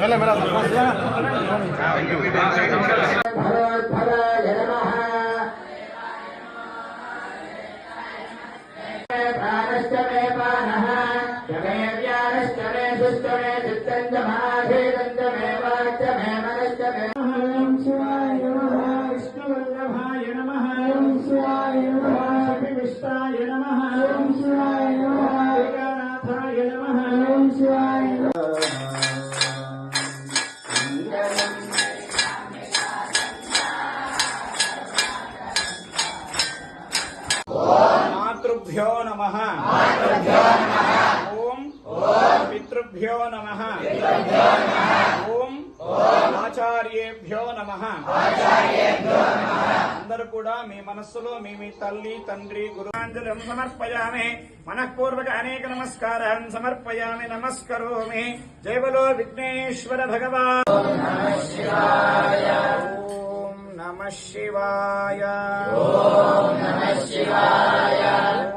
భగవద్భవాయ నమః మాతృభ్యో నమ. ఓం పితృభ్యో నమ. ఓం ఆచార్యేభ్యో నమ. అందరూ కూడా మీ మనస్సులో మీ మీ తల్లి తండ్రి గురువాంజలం సమర్పయామి. మనఃపూర్వక అనేక నమస్కారాన్ని సమర్పయామి. నమస్కరోమి. జయ విఘ్నేశ్వర భగవాన్. ఓం నమ శివాయ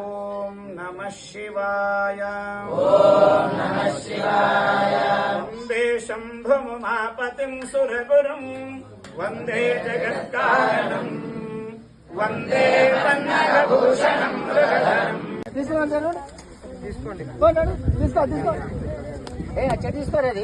ఓం నమ శివాయ ఓం నమ శివాయ వందే శంభుమాపతిం సురగురుం వందే జగత్కారణం వందే పన్నగభూషణం మృగధరం తీసుకోండి తీసుకో తీసుకో. ఏ అచ్చ తీసుకోరేది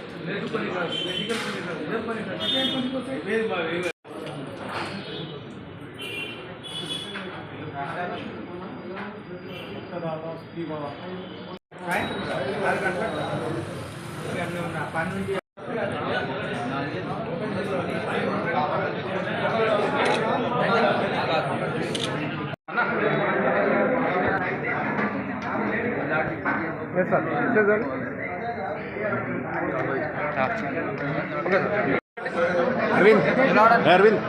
पानी Yes, sir. Yes, sir. Arvind. Arvind?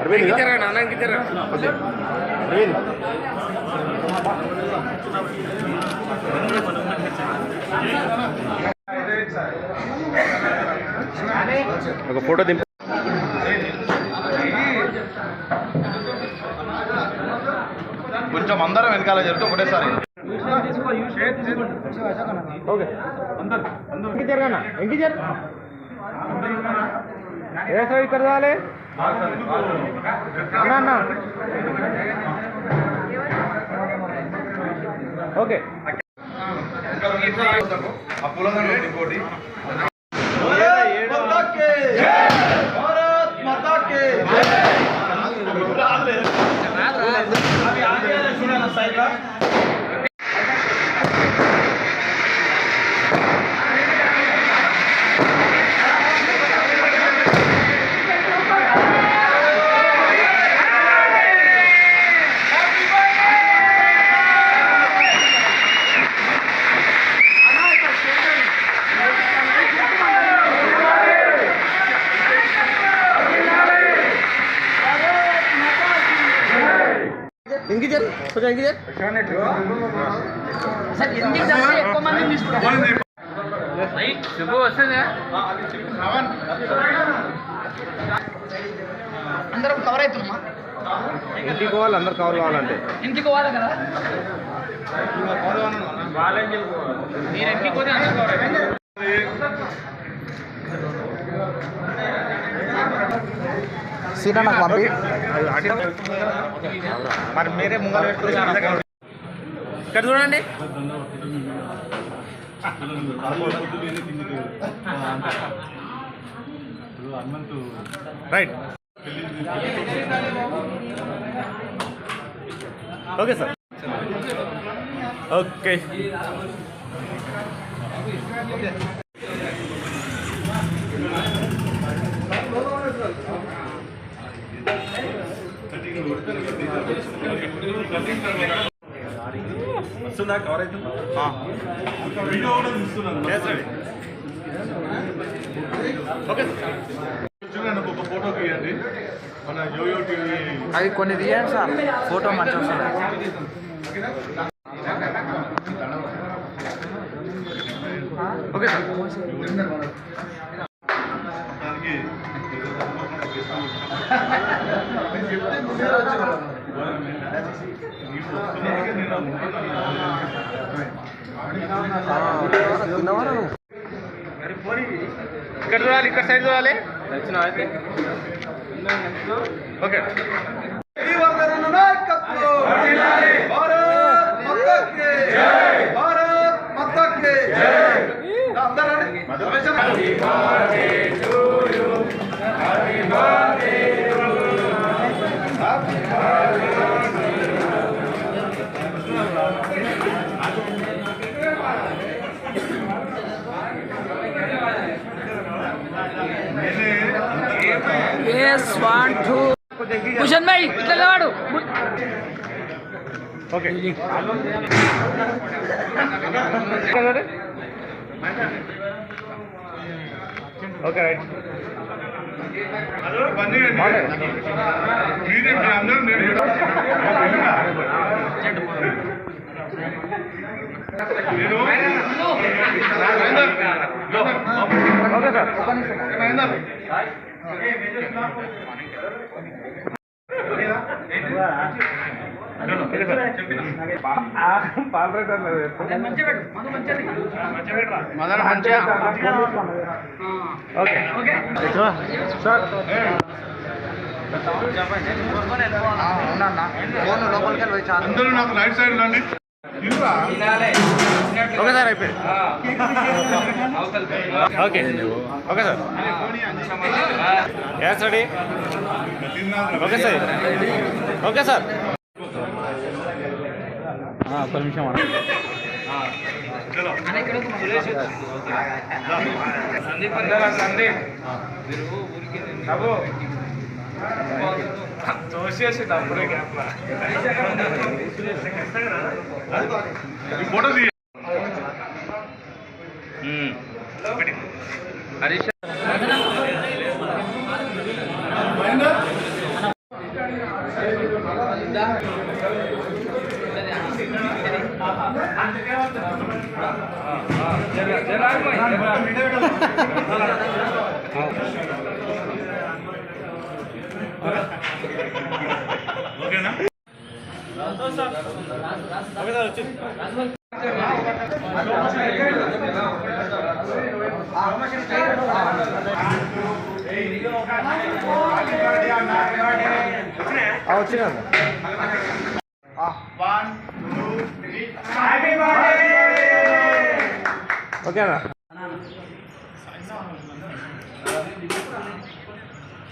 Arvind Arvind. ఒక ఫోటో దింప. కొంచెం అందరం వెనకాల జరుగుతూ ఒకటేసారి. ఓకే ఇంకి జరగనా జర ఏ సైడ్ ఇక్కడ రాలే అన్న ఓకే ఆ ఇంకోటి ఎక్కువ మందిని తీసుకుంటారు? అందరం కవర్ అవుతున్నామా? ఇంటికి పోవాలి అందరు కవర్ కావాలంటే. ఇంటికి పోవాలి కదా? మీరు ఇంటికి పోతే అందరూ cover అవుతారు. సీనా నాకు పంపి. మరి మీరే ముంగలు ఇక్కడ చూడండి. రైట్. Okay sir. ఓకే. వస్తుందా? కవర్ అవుతుంది ఓకే. చూడండి ఒక ఫోటో తీయండి. మన యోయో టీవీ. అవి కొన్ని తీయండి సార్. ఫోటో మంచిగా వస్తుంది. Okay sir. ఇక్కడ చూడాలి ఇక్కడ సైడ్ చూడాలి. ఓకే. వన్ టూ కుషన్ భాయ్ ఇట్లా లేవాడు ఓకే ఓకే రైట్ పని మీరే మీ అందరూ నేను నేను ఓకే సార్ మొదలు మంచిగా ఓకే. సార్ ఫోన్ లోపలికి వెళ్ళి అందరూ నాకు రైట్ సైడ్ రండి ఓకే సార్ అయిపోయింది okay. Okay sir. Gas ready okay sir. Okay sir. ఒక్క నిమిషం అన్న. ఈ ఫోటో తీ జరా జరా వచ్చింది వచ్చినా? ఓకేనా?